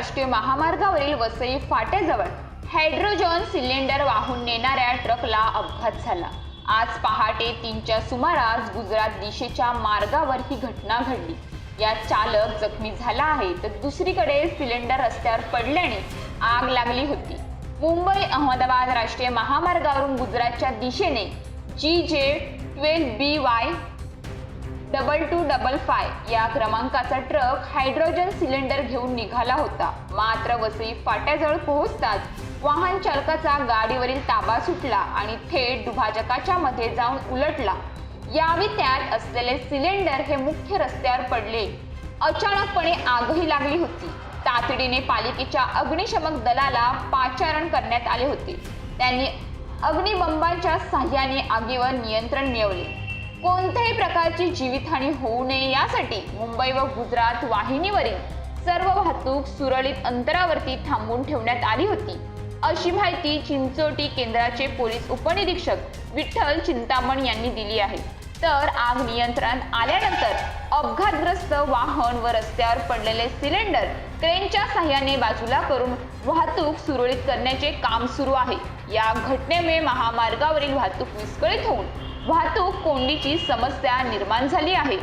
राष्ट्रीय महामार्गावरील वसई फाट्याजवळ हायड्रोजन सिलेंडर वाहून नेणाऱ्या ट्रकला अपघात झाला. आज पहाटे तीनच्या सुमारास गुजरात दिशेच्या मार्गावर ही घटना घडली. या चालक जखमी झाला आहे तर दुसरीकडे सिलेंडर रस्त्यावर पडल्याने आग लागली होती. मुंबई अहमदाबाद राष्ट्रीय महामार्गावरून गुजरातच्या दिशेने G J twelve B Y double two double five या क्रमांकाचा ट्रक हायड्रोजन सिलेंडर घेऊन निघाला होता. मात्र वसई फाट्याजवळ पोहोचताच वाहन चालकाचा गाडीवरील ताबा सुटला आणि थेट दुभाजकाच्या मध्ये जाऊन उलटला. यावेळी त्यात असलेले सिलेंडर हे मुख्य रस्त्यावर पडले. अचानकपणे आगही लागली होती. तातडीने पालिकेच्या अग्निशमक दलाला पाचारण करण्यात आले होते. त्यांनी अग्निबंबाच्या साह्याने आगीवर नियंत्रण मिळवले. कोणत्याही प्रकारची जीवितहानी होऊ नये यासाठी मुंबई व गुजरात वाहिनीवरील सर्व वाहतूक सुरळीत अंतरावरती थांबवून ठेवण्यात आली होती. अशी माहिती चिंचोटी केंद्राचे पोलीस उपनिरीक्षक विठ्ठल चिंतामण यांनी दिली आहे. तर आग नियंत्रणात आल्यानंतर अपघातग्रस्त वाहन व रस्त्यावर पडलेले सिलेंडर क्रेनच्या सहाय्याने बाजूला करून वाहतूक सुरळीत करण्याचे काम सुरू आहे. या घटनेमुळे महामार्गावरील वाहतूक विस्कळीत होऊन वाहतूक कोंडीची समस्या निर्माण झाली आहे.